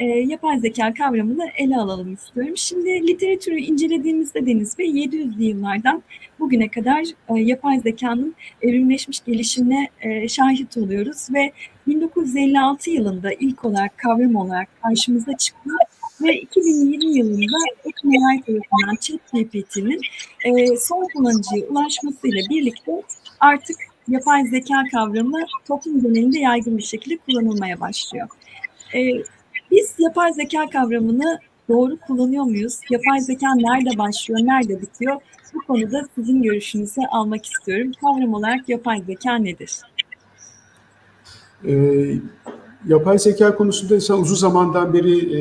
e, yapay zeka kavramını ele alalım istiyorum. Şimdi literatürü incelediğimizde Deniz Bey 700'lü yıllardan bugüne kadar e, yapay zekanın evrimleşmiş gelişimine e, şahit oluyoruz ve 1956 yılında ilk olarak kavram olarak karşımıza çıktı ve 2020 yılında OpenAI tarafından ChatGPT'nin e, son kullanıcıya ulaşmasıyla birlikte artık yapay zeka kavramı toplum genelinde yaygın bir şekilde kullanılmaya başlıyor. E, biz yapay zeka kavramını doğru kullanıyor muyuz? Yapay zeka nerede başlıyor, nerede bitiyor? Bu konuda sizin görüşünüzü almak istiyorum. Kavram olarak yapay zeka nedir? E, yapay zeka konusunda ise uzun zamandan beri e,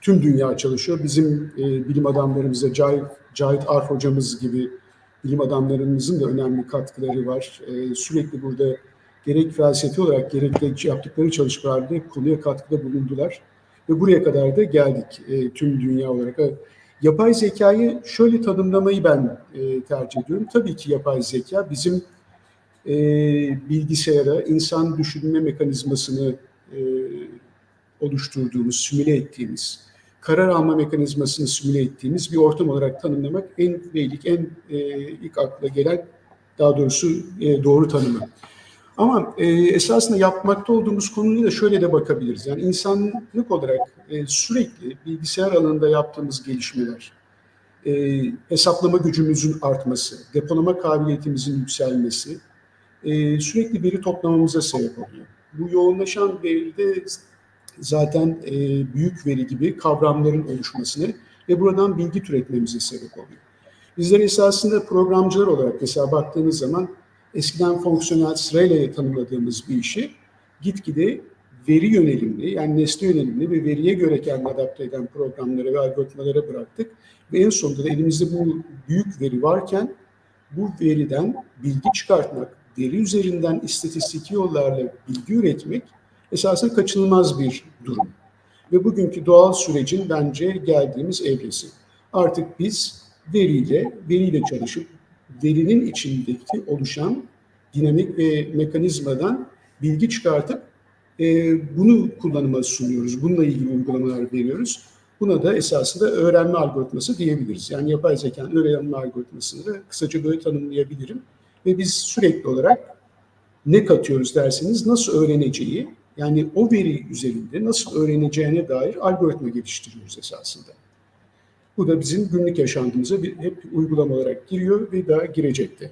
tüm dünya çalışıyor. Bizim e, bilim adamlarımıza Cahit, Cahit Arf hocamız gibi bilim adamlarımızın da önemli katkıları var. E, sürekli burada gerek felsefi olarak gerek de yaptıkları çalışmalarda konuya katkıda bulundular. Ve buraya kadar da geldik e, tüm dünya olarak. Yapay zekayı şöyle tanımlamayı ben e, tercih ediyorum. Tabii ki yapay zeka bizim e, bilgisayara insan düşünme mekanizmasını e, oluşturduğumuz, simüle ettiğimiz, karar alma mekanizmasını simüle ettiğimiz bir ortam olarak tanımlamak en beylik, en e, ilk akla gelen daha doğrusu e, doğru tanımı. Ama e, esasında yapmakta olduğumuz konuya da şöyle de bakabiliriz. Yani insanlık olarak e, sürekli bilgisayar alanında yaptığımız gelişmeler, e, hesaplama gücümüzün artması, depolama kabiliyetimizin yükselmesi e, sürekli veri toplamamıza sebep oluyor. Bu yoğunlaşan veride zaten e, büyük veri gibi kavramların oluşmasını ve buradan bilgi türetmemize sebep oluyor. Bizler esasında programcılar olarak mesela baktığınız zaman eskiden fonksiyonel sırayla tanımladığımız bir işi gitgide veri yönelimli yani nesne yönelimli ve veriye göre kendini adapte eden programlara ve algoritmalara bıraktık. Ve en sonunda da elimizde bu büyük veri varken bu veriden bilgi çıkartmak, veri üzerinden istatistik yollarla bilgi üretmek esasında kaçınılmaz bir durum. Ve bugünkü doğal sürecin bence geldiğimiz evresi. Artık biz veriyle, veriyle çalışıp verinin içindeki oluşan dinamik ve mekanizmadan bilgi çıkartıp e, bunu kullanıma sunuyoruz. Bununla ilgili uygulamalar veriyoruz. Buna da esasında öğrenme algoritması diyebiliriz. Yani yapay zekanın öğrenme algoritmasını da kısaca böyle tanımlayabilirim. Ve biz sürekli olarak ne katıyoruz derseniz nasıl öğreneceği, yani o veri üzerinde nasıl öğreneceğine dair algoritma geliştiriyoruz esasında. Bu da bizim günlük yaşantımıza bir, hep uygulama olarak giriyor ve daha girecekte.